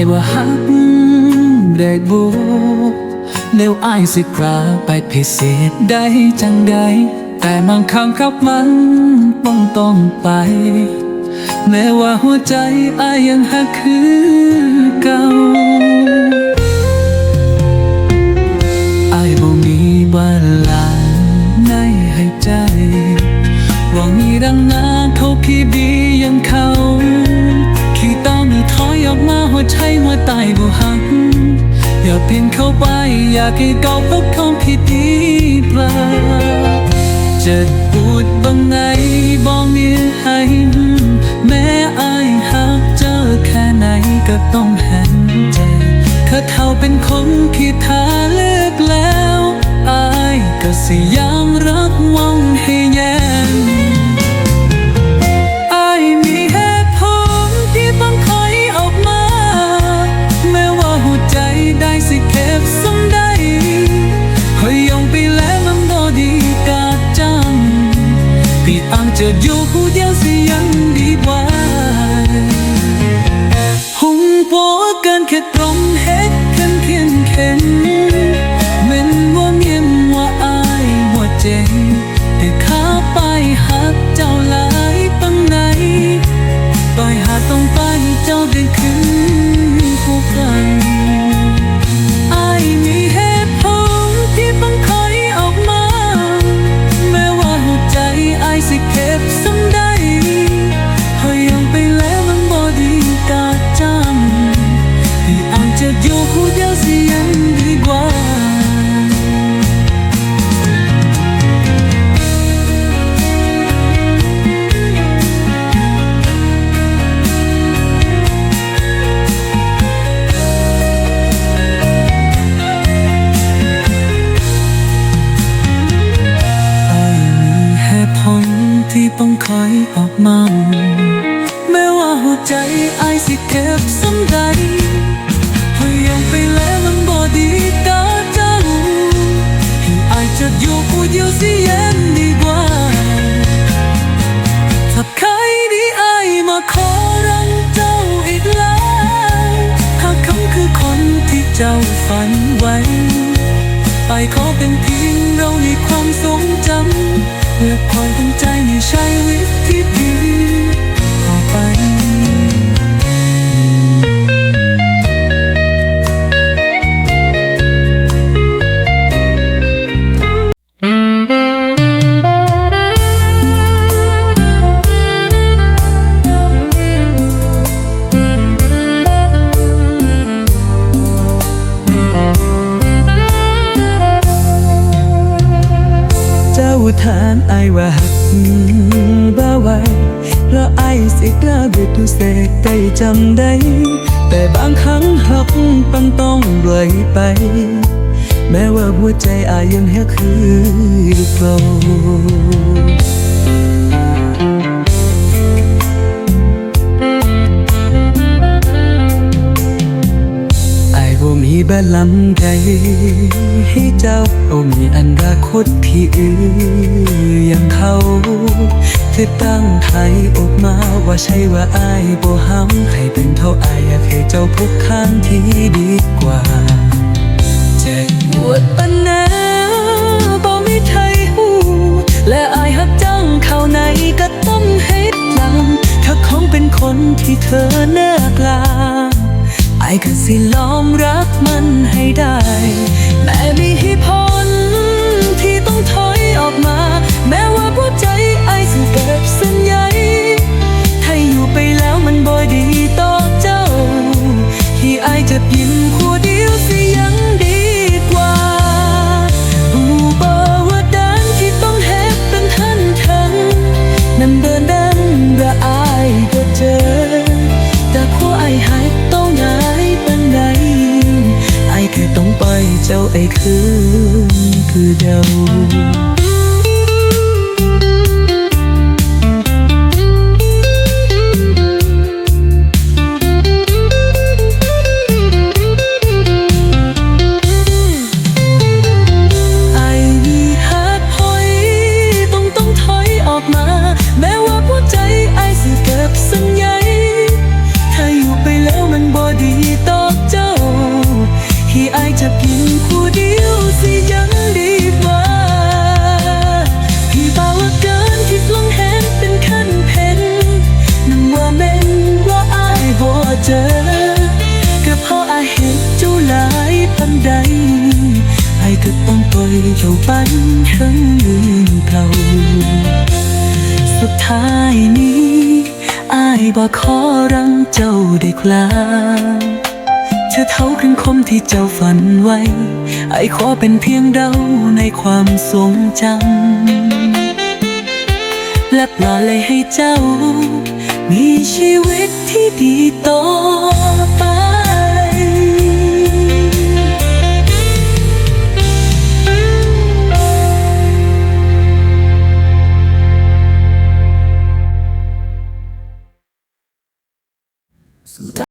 ายว่าฮักได้บูเลวอายสิกลาไปพิเศษได้จังใด แต่บางครั้งกับมันต้องต้องไป แม้ว่าหัวใจอายยังฮักคือเก่า ใช้มาหัวใจหัวตายบ่หักอย่าเปลี่ยนเข้าไป อยากให้เก่าพบของพี่ดีเปล่าจะพูดบางไงบอกมีให้แม้อายหักเจอแค่ไหนก็ต้อง จะอยู่ผู้เดียวสิยังดีกว่าหุ่งโปกันแค่ตรงเฮ็ดกันเพียงเข็นเม่นว่าเมียนว่าอายว่าเจ๋งแต่ขาไปหักเจ้าหลายปังไหนต่อยหาต้องไปเจ้าได้คืนผู้กัน วันไว้ไปขอเป็นเพียงเราในความทรงจำเพื่อคอยตั้งใจในใช้วิธี ถาทานไอว่าหักบ่ไหวเพราะไอสิกล้าบิดทุเสกได้จำได้ แต่บางครั้งหักปันต้องปล่อยไป แม้ว่าหัวใจอายยังแหกคือเก่า ลำใดให้เจ้าโอมีอันราคตที่อื่นอย่างเขาที่ตั้งไทยออกมาว่าใช่ว่าอายบ่ห้ำให้เป็นเท่าอายอยากให้เจ้าพบข้างที่ดีกว่าเจ็บปวดปันนาบ่มีไทยหูและอายหักจังเข้าในก็ต้องให้ลำถ้าคงเป็นคนที่เธอเลือกลาายก็สิล้อมรักมันให้ได้ แม้มีเหตุผลที่ต้องถอยออกมา แม้ว่าหัวใจไอ้สิเก็บสัญญาถ้าอยู่ไปแล้วมันบ่ดี ไอ้คืนคือเดา เจอ ก็เพราะอาเห็นเจ้าหลายพันใดให้ก็ต้องปล่อยเจ้าปั้นทั้งลืมเขาสุดท้ายนี้อายบ่ขอรังเจ้าได้กลาเธอเท่าครึ่งคมที่เจ้าฝันไว้ ไอ้ขอเป็นเพียงเดาในความทรงจำและปล่อยให้เจ้า มีชีวิตที่ดีต่อไป